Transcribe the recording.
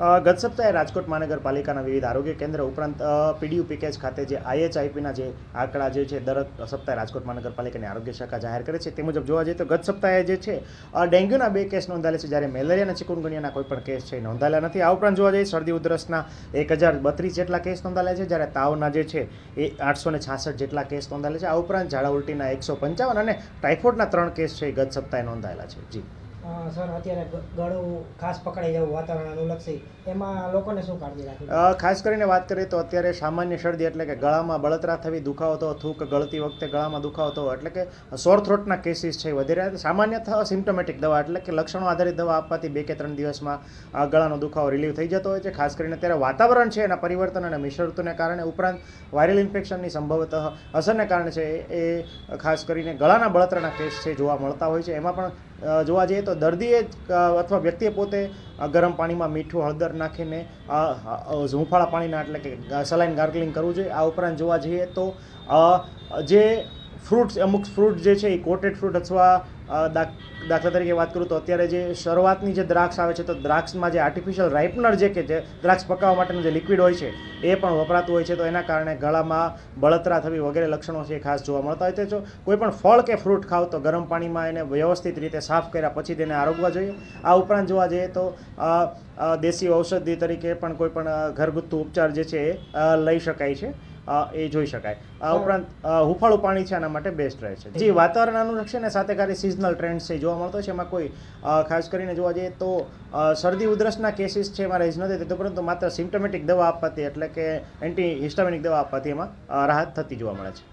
ગત સપ્તાહે રાજકોટ મહાનગરપાલિકાના વિવિધ આરોગ્ય કેન્દ્ર ઉપરાંત પીડીયુ પેકેજ ખાતે જે આઈએચઆઈપીના જે આંકડા જે છે, દર સપ્તાહે રાજકોટ મહાનગરપાલિકાની આરોગ્ય શાખા જાહેર કરે છે. તે મુજબ જોવા જઈએ તો ગત સપ્તાહે જે છે ડેન્ગ્યુના બે કેસ નોંધાયેલા છે. જ્યારે મેલેરિયા અને ચિકુનગુનિયાના કોઈ પણ કેસ છે નોંધાયેલા નથી. આ ઉપરાંત જોવા જઈએ, શરદી ઉધરસના એક હજાર બત્રીસ જેટલા કેસ નોંધાયેલા છે. જ્યારે તાવના જે છે, એ આઠસો ને છાસઠ જેટલા કેસ નોંધાયેલા છે. આ ઉપરાંત ઝાડા ઉલટીના એકસો પંચાવન અને ટાઇફોઇડના ત્રણ કેસ છે, એ ગત સપ્તાહે નોંધાયેલા છે. જી. સર, અત્યારે ગળું ખાસ પકડાઈ જવું વાતાવરણ અનુલક્ષી. એમાં લોકોને શું કાળજી રાખવી ખાસ કરીને વાત કરીએ તો અત્યારે સામાન્ય શરદી એટલે કે ગળામાં બળતરા થવી, દુખાવો થવો, થૂક ગળતી વખતે ગળામાં દુખાવો થવો, એટલે કે સોર થ્રોટના કેસીસ છે વધારે સામાન્ય સિમ્ટોમેટિક દવા, એટલે કે લક્ષણો આધારિત દવા આપવાથી બે કે ત્રણ દિવસમાં આ ગળાનો દુખાવો રિલીવ થઈ જતો હોય છે. ખાસ કરીને અત્યારે વાતાવરણ છે એના પરિવર્તન અને મિશ્ર ઋતુને કારણે ઉપરાંત વાયરલ ઇન્ફેક્શનની સંભવત અસરને કારણે છે એ ખાસ કરીને ગળાના બળતરાના કેસ છે જોવા મળતા હોય છે. એમાં પણ જોવા જઈએ તો દર્દીએ અથવા વ્યક્તિએ પોતે ગરમ પાણીમાં મીઠું, હળદર નાખીને ઝૂંફાળા પાણીના એટલે કે સલાઈન ગાર્ગલિંગ કરવું જોઈએ. આ ઉપરાંત જોવા જઈએ તો જે ફ્રૂટ્સ અમુક ફ્રૂટ જે છે એ કોટેડ ફ્રૂટ અથવા દાખલા તરીકે વાત કરું તો અત્યારે જે શરૂઆતની જે દ્રાક્ષ આવે છે, તો દ્રાક્ષમાં જે આર્ટિફિશિયલ રાઇપનર જે કે જે દ્રાક્ષ પકાવવા માટેનું જે લિક્વિડ હોય છે, એ પણ વપરાતું હોય છે. તો એના કારણે ગળામાં બળતરા થવી વગેરે લક્ષણો છે એ ખાસ જોવા મળતા હોય છે. જો કોઈ પણ ફળ કે ફ્રૂટ ખાવ તો ગરમ પાણીમાં એને વ્યવસ્થિત રીતે સાફ કર્યા પછી તેને આરોગવા જોઈએ. આ ઉપરાંત જોવા જઈએ તો દેશી ઔષધિ તરીકે પણ કોઈ પણ ઘરગથ્થુ ઉપચાર જે છે એ લઈ શકાય છે. એ જોઈ શકાય. આ ઉપરાંત હુફાળું પાણી છે આના માટે બેસ્ટ રહે છે. જે વાતાવરણ અનુરક્ષણ ને સાથે કાર્ય સિઝનલ ટ્રેન્ડ છે જોવા મળતો છે એમાં કોઈ ખાસ કરીને જોવા જઈએ તો શરદી ઉધરસના કેસીસ છે એમાં રેઝ નથી થતો પરંતુ માત્ર સિમ્ટોમેટિક દવા આપવાથી એટલે કે એન્ટી હિસ્ટામિનિક દવા આપવાથી એમાં રાહત થતી જોવા મળે છે.